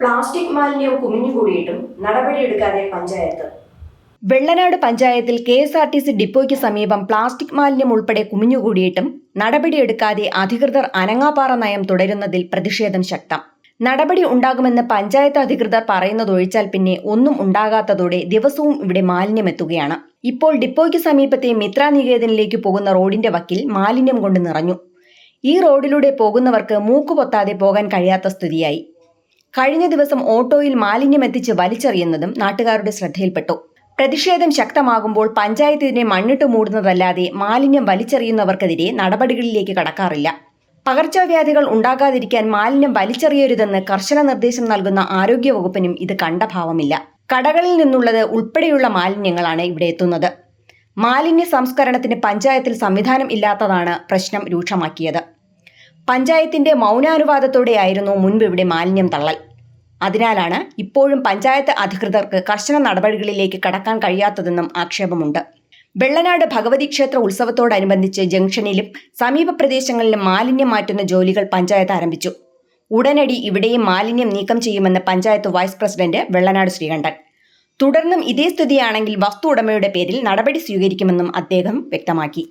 Plastic മാലിന്യം കുമിഞ്ഞുകൂടിയിട്ടും നടപടിയെടുക്കാതെ പഞ്ചായത്ത്. വെള്ളനാട് പഞ്ചായത്തിൽ K S R T C ഡിപ്പോയ്ക്ക് സമീപം പ്ലാസ്റ്റിക് മാലിന്യം ഉൾപ്പെടെ കുമിഞ്ഞുകൂടിയിട്ടും നടപടിയെടുക്കാതെ അധികൃതർ അനങ്ങാപ്പാറ നയം തുടരുന്നതിൽ പ്രതിഷേധം ശക്തം. നടപടി ഉണ്ടാകുമെന്ന് പഞ്ചായത്ത് അധികൃതർ പറയുന്നതൊഴിച്ചാൽ പിന്നെ ഒന്നും ഉണ്ടാകാത്തതോടെ ദിവസവും ഇവിടെ മാലിന്യമെത്തുകയാണ് ഇപ്പോൾ ഡിപ്പോയ്ക്ക് സമീപത്തെ മിത്ര നികേതനിലേക്ക് പോകുന്ന റോഡിന്റെ വക്കിൽ മാലിന്യം കൊണ്ട് നിറഞ്ഞു. ഈ റോഡിലൂടെ പോകുന്നവർക്ക് മൂക്കുപൊത്താതെ പോകാൻ കഴിയാത്ത സ്ഥിതിയായി. കഴിഞ്ഞ ദിവസം ഓട്ടോയിൽ മാലിന്യം എത്തിച്ച് വലിച്ചെറിയുന്നതും നാട്ടുകാരുടെ ശ്രദ്ധയിൽപ്പെട്ടു. പ്രതിഷേധം ശക്തമാകുമ്പോൾ പഞ്ചായത്തിനെ മണ്ണിട്ട് മൂടുന്നതല്ലാതെ മാലിന്യം വലിച്ചെറിയുന്നവർക്കെതിരെ നടപടികളിലേക്ക് കടക്കാറില്ല. പകർച്ചവ്യാധികൾ ഉണ്ടാകാതിരിക്കാൻ മാലിന്യം വലിച്ചെറിയരുതെന്ന് കർശന നിർദ്ദേശം നൽകുന്ന ആരോഗ്യവകുപ്പിനും ഇത് കണ്ട ഭാവമില്ല. കടകളിൽ നിന്നുള്ളത് ഉൾപ്പെടെയുള്ള മാലിന്യങ്ങളാണ് ഇവിടെ എത്തുന്നത്. മാലിന്യ സംസ്കരണത്തിന് പഞ്ചായത്തിൽ സംവിധാനം ഇല്ലാത്തതാണ് പ്രശ്നം രൂക്ഷമാക്കിയത്. പഞ്ചായത്തിന്റെ മൗനാനുവാദത്തോടെയായിരുന്നു മുൻപ് ഇവിടെ മാലിന്യം തള്ളൽ. അതിനാലാണ് ഇപ്പോഴും പഞ്ചായത്ത് അധികൃതർക്ക് കർശന നടപടികളിലേക്ക് കടക്കാൻ കഴിയാത്തതെന്നും ആക്ഷേപമുണ്ട്. വെള്ളനാട് ഭഗവതി ക്ഷേത്ര ഉത്സവത്തോടനുബന്ധിച്ച് ജംഗ്ഷനിലും സമീപ പ്രദേശങ്ങളിലും മാലിന്യം മാറ്റുന്ന ജോലികൾ പഞ്ചായത്ത് ആരംഭിച്ചു. ഉടനടി ഇവിടെയും മാലിന്യം നീക്കം ചെയ്യുമെന്ന് പഞ്ചായത്ത് വൈസ് പ്രസിഡന്റ് വെള്ളനാട് ശ്രീകണ്ഠൻ. തുടർന്നും ഇതേ സ്ഥിതിയാണെങ്കിൽ വസ്തു ഉടമയുടെ പേരിൽ നടപടി സ്വീകരിക്കുമെന്നും അദ്ദേഹം വ്യക്തമാക്കി.